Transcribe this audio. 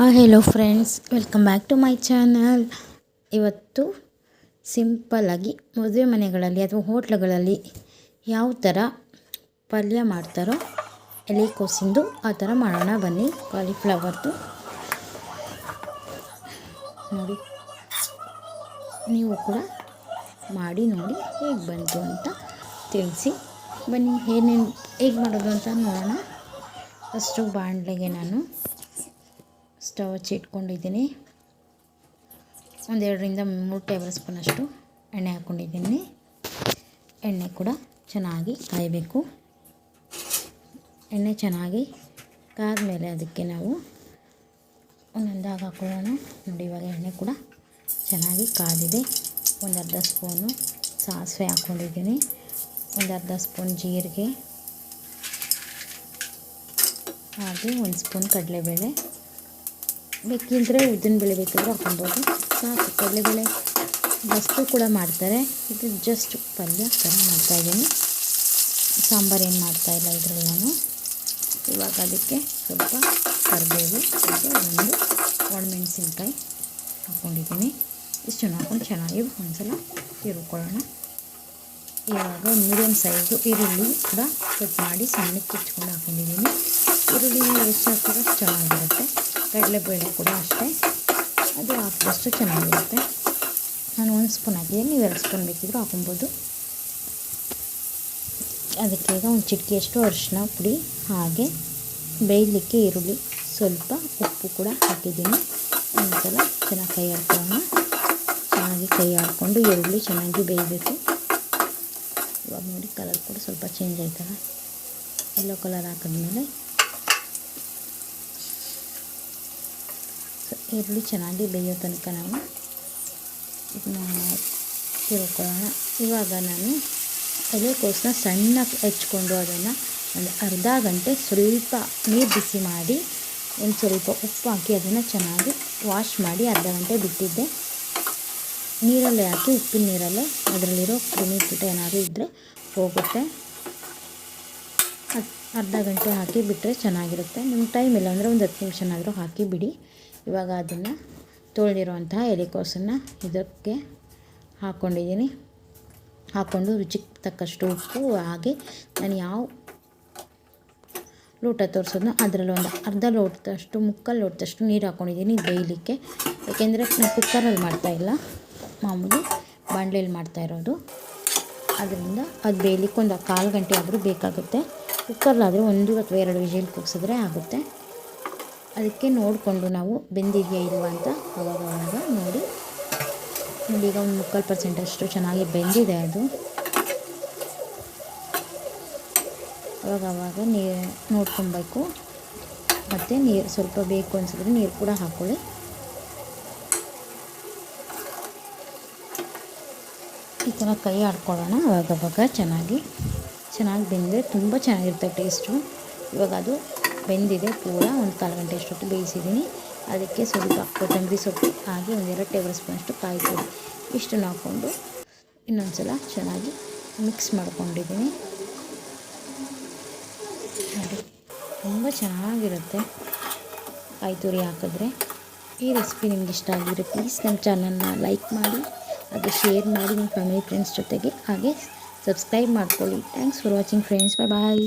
Hi hello friends welcome back to my channel ಇವತ್ತು ಸಿಂಪಲ್ಲಾಗಿ ಮದುವೆ ಮನೆಗಳಲ್ಲಿ ಅಥವಾ ಹೋಟ್ಲುಗಳಲ್ಲಿ ಯಾವ ಥರ ಪಲ್ಯ ಮಾಡ್ತಾರೋ ಎಲೆಕೋಸಿಂದು ಆ ಥರ ಮಾಡೋಣ. ಬನ್ನಿ ಕಾಲಿಫ್ಲವರ್ದು ನೋಡಿ, ನೀವು ಕೂಡ ಮಾಡಿ ನೋಡಿ ಹೇಗೆ ಬಂತು ಅಂತ ತಿಳಿಸಿ. ಬನ್ನಿ, ಏನೇನು ಹೇಗೆ ಮಾಡೋದು ಅಂತ ನೋಡೋಣ. ಫಸ್ಟು ಬಾಣಲೆಗೆ ನಾನು ಸ್ಟವ್ ಹಚ್ಚಿ ಇಟ್ಕೊಂಡಿದ್ದೀನಿ. ಒಂದೆರಡರಿಂದ ಮೂರು ಟೇಬಲ್ ಸ್ಪೂನಷ್ಟು ಎಣ್ಣೆ ಹಾಕ್ಕೊಂಡಿದ್ದೀನಿ ಎಣ್ಣೆ ಕೂಡ ಚೆನ್ನಾಗಿ ಕಾಯಬೇಕು. ಎಣ್ಣೆ ಚೆನ್ನಾಗಿ ಕಾದ್ಮೇಲೆ ಅದಕ್ಕೆ ನಾವು ಒಂದೊಂದಾಗಿ ಹಾಕೊಳ್ಳೋಣ. ನೋಡಿ, ಇವಾಗ ಎಣ್ಣೆ ಕೂಡ ಚೆನ್ನಾಗಿ ಕಾದಿದೆ. ಒಂದು ಅರ್ಧ ಸ್ಪೂನು ಸಾಸಿವೆ ಹಾಕ್ಕೊಂಡಿದ್ದೀನಿ ಒಂದು ಅರ್ಧ ಸ್ಪೂನ್ ಜೀರಿಗೆ. ಹಾಗೆ ಒಂದು ಸ್ಪೂನ್ ಕಡಲೆಬೇಳೆ. ಬೇಕಿದ್ದರೆ ಉದ್ದಿನಬೇಳೆ ಬೇಕಿದ್ದರೂ ಹಾಕೊಬೋದು. ಸಾಕು ಕಡಲೆಬೇಳೆ ಬಸ್ತು ಕೂಡ ಮಾಡ್ತಾರೆ. ಇದು ಜಸ್ಟ್ ಪಲ್ಯ ಥರ ಮಾಡ್ತಾಯಿದ್ದೀನಿ ಸಾಂಬಾರು ಏನು ಮಾಡ್ತಾಯಿಲ್ಲ ಇದರಲ್ಲಿ ನಾನು. ಇವಾಗ ಅದಕ್ಕೆ ಸ್ವಲ್ಪ ಕರಿಬೇವು ಮತ್ತು ಒಂದು ಒಣಮೆಣಸಿನ್ಕಾಯಿ ಹಾಕ್ಕೊಂಡಿದ್ದೀನಿ. ಇಷ್ಟನ್ನು ಹಾಕೊಂಡು ಚೆನ್ನಾಗಿ ಒಂದ್ಸಲ ತಿರುಕೊಳ್ಳೋಣ. ಇವಾಗ ಮೀಡಿಯಮ್ ಸೈಜು ಈರುಳ್ಳಿ ಕೂಡ ಕಟ್ ಮಾಡಿ ಸಣ್ಣಕ್ಕೆ ಕಿಚ್ಕೊಂಡು ಹಾಕ್ಕೊಂಡಿದ್ದೀನಿ ಈರುಳ್ಳಿ ಎಷ್ಟು ಚೆನ್ನಾಗಿರುತ್ತೆ. ಕಡಲೆಬೇಳೆ ಕೂಡ ಅಷ್ಟೇ. ಅದು ಹಾಕಿದಷ್ಟು ಚೆನ್ನಾಗಿರುತ್ತೆ. ನಾನು ಒಂದು ಸ್ಪೂನ್ ಹಾಕಿದ್ದೀನಿ ನೀವು ಎರಡು ಸ್ಪೂನ್ ಬೇಕಿದ್ರು ಹಾಕೊಬೋದು. ಅದಕ್ಕೆ ಈಗ ಒಂದು ಚಿಟಿಕೆಯಷ್ಟು ಅರಿಶಿನ ಪುಡಿ, ಹಾಗೆ ಬೇಯಲಿಕ್ಕೆ ಈರುಳ್ಳಿ, ಸ್ವಲ್ಪ ಉಪ್ಪು ಕೂಡ ಹಾಕಿದ್ದೀನಿ. ಸಲ ಚೆನ್ನಾಗಿ ಕೈ ಆಡ್ಕೊಳ್ಳೋಣ. ಚೆನ್ನಾಗಿ ಕೈ ಹಾಕ್ಕೊಂಡು ಈರುಳ್ಳಿ ಚೆನ್ನಾಗಿ ಬೇಯಬೇಕು. ಇವಾಗ ನೋಡಿ ಕಲರ್ ಕೂಡ ಸ್ವಲ್ಪ ಚೇಂಜ್ ಆಯ್ತಲ್ಲ. ಎಲ್ಲೋ ಕಲರ್ ಹಾಕಿದ್ಮೇಲೆ ಈರುಳ್ಳಿ ಚೆನ್ನಾಗಿ ಬೇಯೋ ತನಕ ನಾವು ಇದನ್ನ ತಿಳ್ಕೊಳ್ಳೋಣ. ಇವಾಗ ನಾನು ಎಲೆಕೋಸನ್ನ ಸಣ್ಣಗೆ ಹೆಚ್ಕೊಂಡು ಅದನ್ನು ಒಂದು ಅರ್ಧ ಗಂಟೆ ಸ್ವಲ್ಪ ನೀರು ಬಿಸಿ ಮಾಡಿ, ಒಂದು ಸ್ವಲ್ಪ ಉಪ್ಪು ಹಾಕಿ ಅದನ್ನು ಚೆನ್ನಾಗಿ ವಾಶ್ ಮಾಡಿ ಅರ್ಧ ಗಂಟೆ ಬಿಟ್ಟಿದ್ದೆ. ನೀರಲ್ಲೇ ಹಾಕಿ, ಉಪ್ಪಿನ ನೀರಲ್ಲೇ ಅದರಲ್ಲಿರೋ ಕ್ರಿಮಿ ಕೀಟ ಏನಾದರೂ ಇದ್ದರೆ ಹೋಗುತ್ತೆ. ಅರ್ಧ ಗಂಟೆ ಹಾಕಿ ಬಿಟ್ಟರೆ ಚೆನ್ನಾಗಿರುತ್ತೆ. ನಿಮ್ಮ ಟೈಮ್ ಇಲ್ಲ ಅಂದರೆ ಒಂದು ಹತ್ತು ನಿಮಿಷನಾದರೂ ಹಾಕಿ ಬಿಡಿ ಇವಾಗ ಅದನ್ನು ತೊಳೆದಿರುವಂತಹ ಎಲೆಕೋಸನ್ನು ಇದಕ್ಕೆ ಹಾಕ್ಕೊಂಡಿದ್ದೀನಿ ಹಾಕ್ಕೊಂಡು ರುಚಿಗೆ ತಕ್ಕಷ್ಟು ಉಪ್ಪು, ಹಾಗೆ ನಾನು ಯಾವ ಲೋಟ ತೋರಿಸೋದನ್ನ ಅದರಲ್ಲಿ ಒಂದು ಅರ್ಧ ಲೋಟದಷ್ಟು, ಮುಕ್ಕಾಲು ಲೋಟದಷ್ಟು ನೀರು ಹಾಕ್ಕೊಂಡಿದ್ದೀನಿ ಬೇಯಲಿಕ್ಕೆ. ಏಕೆಂದರೆ ನಾನು ಕುಕ್ಕರಲ್ಲಿ ಮಾಡ್ತಾಯಿಲ್ಲ ಮಾಮೂಲಿ ಬಾಣಲೆಯಲ್ಲಿ ಮಾಡ್ತಾ ಇರೋದು. ಅದರಿಂದ ಅದು ಬೇಯಲಿಕ್ಕೆ ಒಂದು ಕಾಲು ಗಂಟೆ ಆದರೂ ಬೇಕಾಗುತ್ತೆ. ಕುಕ್ಕರ್ಲಾದರೆ ಒಂದು ಅಥವಾ ಎರಡು ವಿಜಿಲ್ ಕೂಗಿಸಿದ್ರೆ ಆಗುತ್ತೆ. ಅದಕ್ಕೆ ನೋಡಿಕೊಂಡು ನಾವು ಬೆಂದಿದೆಯಾ ಇಲ್ವಾ ಅಂತ ಅವಾಗ ಅವಾಗ ನೋಡಿ. ನೋಡಿ, ಈಗ ಒಂದು ಮುಕ್ಕಾಲು ಪರ್ಸೆಂಟಷ್ಟು ಚೆನ್ನಾಗಿ ಬೆಂದಿದೆ ಅದು. ಅವಾಗ ಅವಾಗ ನೀರು ನೋಡ್ಕೊಬೇಕು. ಮತ್ತು ನೀರು ಸ್ವಲ್ಪ ಬೇಕು ಅನಿಸಿದ್ರೆ ನೀರು ಕೂಡ ಹಾಕ್ಕೊಳ್ಳಿ ಈ ಥರ ಕೈ ಆಡ್ಕೊಳ್ಳೋಣ ಅವಾಗವಾಗ ಚೆನ್ನಾಗಿ. ಚೆನ್ನಾಗಿ ಬೆಂದರೆ ತುಂಬ ಚೆನ್ನಾಗಿರುತ್ತೆ ಟೇಸ್ಟು. ಇವಾಗ ಅದು ಬೆಂದಿದೆ ಪೂರ, ಒಂದು ಕಾಲು ಗಂಟೆ ಅಷ್ಟೊತ್ತು ಬೇಯಿಸಿದ್ದೀನಿ. ಅದಕ್ಕೆ ಸ್ವಲ್ಪ ಕೊತ್ತಂಬರಿ ಸೊಪ್ಪು, ಹಾಗೆ ಒಂದೆರಡು ಟೇಬಲ್ ಸ್ಪೂನಷ್ಟು ಕಾಯಿ ತುರಿ ಇಷ್ಟನ್ನು ಹಾಕ್ಕೊಂಡು ಇನ್ನೊಂದು ಸಲ ಚೆನ್ನಾಗಿ ಮಿಕ್ಸ್ ಮಾಡ್ಕೊಂಡಿದ್ದೀನಿ. ನೋಡಿ, ತುಂಬ ಚೆನ್ನಾಗಿರುತ್ತೆ ಕಾಯಿ ತುರಿ ಹಾಕಿದ್ರೆ. ಈ ರೆಸಿಪಿ ನಿಮ್ಗೆ ಇಷ್ಟ ಆಗಿದ್ರೆ ಪ್ಲೀಸ್ ನಮ್ಮ ಚಾನಲ್ನ ಲೈಕ್ ಮಾಡಿ ಅದು ಶೇರ್ ಮಾಡಿ, ನಿಮ್ಮ ಫ್ಯಾಮಿಲಿ ಫ್ರೆಂಡ್ಸ್ ಜೊತೆಗೆ. ಹಾಗೆ ಸಬ್ಸ್ಕ್ರೈಬ್ ಮಾಡ್ಕೊಳ್ಳಿ thanks for watching friends bye bye